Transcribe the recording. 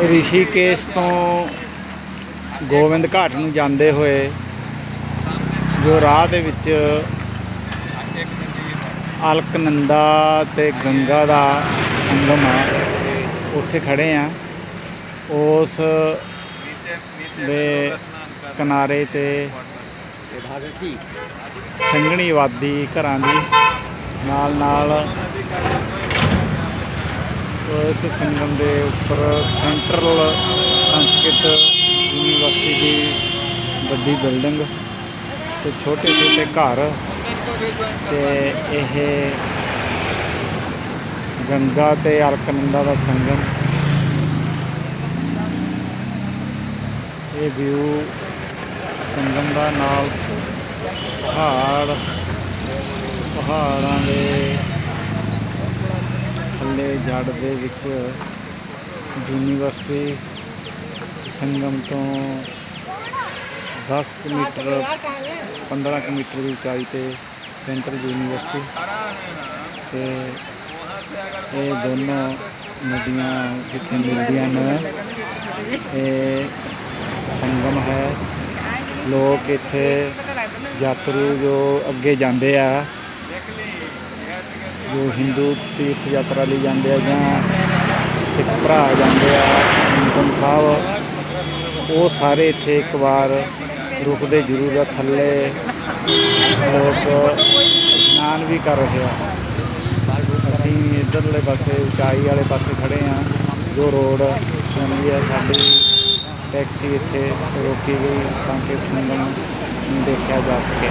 ਰਿਸ਼ੀਕੇਸ਼ ਤੋਂ ਗੋਬਿੰਦ ਘਾਟ ਨੂੰ ਜਾਂਦੇ ਹੋਏ ਜੋ ਰਾਹ ਦੇ ਵਿੱਚ ਅਲਕਨੰਦਾ ਤੇ ਗੰਗਾ ਦਾ ਸੰਗਮ ਹੈ ਉੱਥੇ ਖੜੇ ਆ। ਉਸ ਦੇ ਕਿਨਾਰੇ ਤੇ ਸੰਘਣੀ ਆਬਾਦੀ ਘਰਾਂ ਦੀ ਨਾਲ ਨਾਲ ਇਸ ਸੰਗਮ ਦੇ ਉੱਪਰ ਸੈਂਟਰਲ ਸੰਸਕ੍ਰਿਤ ਯੂਨੀਵਰਸਿਟੀ ਦੀ ਵੱਡੀ ਬਿਲਡਿੰਗ ਤੇ ਛੋਟੇ ਛੋਟੇ ਘਰ ਤੇ ਇਹ ਗੰਗਾ ਤੇ ਅਲਕਨੰਦਾ ਦਾ ਸੰਗਮ। ਇਹ ਵਿਊ ਸੰਗਮ ਦਾ ਨਾਲ ਪਹਾੜ, ਪਹਾੜਾਂ ਦੇ ਜੜ ਦੇ ਵਿੱਚ ਯੂਨੀਵਰਸਿਟੀ ਸੰਗਮ ਤੋਂ 10 ਕੁ ਮੀਟਰ 15 ਕੁ ਮੀਟਰ ਦੀ ਉਚਾਈ ਤੇ ਸੈਂਟਰ ਯੂਨੀਵਰਸਿਟੀ। ਤੇ ਇਹ ਦੋਨੋਂ ਨਦੀਆਂ ਜਿੱਥੇ ਮਿਲਦੀਆਂ ਨੇ ਇਹ ਸੰਗਮ ਹੈ। ਲੋਕ ਇੱਥੇ ਯਾਤਰੂ ਜੋ ਅੱਗੇ ਜਾਂਦੇ ਆ। ਜੋ ਹਿੰਦੂ ਤੀਰਥ ਯਾਤਰਾ ਲਈ ਜਾਂਦੇ ਆ ਜਾਂ ਸਿੱਖ ਭਰਾ ਜਾਂਦੇ ਆ, ਹੇਮਕੁੰਟ ਸਾਹਿਬ, ਉਹ ਸਾਰੇ ਇੱਥੇ ਇੱਕ ਵਾਰ ਰੁਕਦੇ ਜ਼ਰੂਰ ਆ, ਥੱਲੇ ਲੋਕ ਇਸ਼ਨਾਨ ਵੀ ਕਰ ਰਹੇ ਆ। ਅਸੀਂ ਇੱਧਰਲੇ ਪਾਸੇ, ਉਚਾਈ ਵਾਲੇ ਪਾਸੇ ਖੜੇ ਆ, ਜੋ ਰੋਡ ਜਾਂਦੀ ਹੈ ਸਾਡੀ, ਟੈਕਸੀ ਇੱਥੇ ਰੋਕੀ ਗਈ ਤਾਂ ਕਿ ਸੰਗਮ ਨੂੰ ਦੇਖਿਆ ਜਾ ਸਕੇ।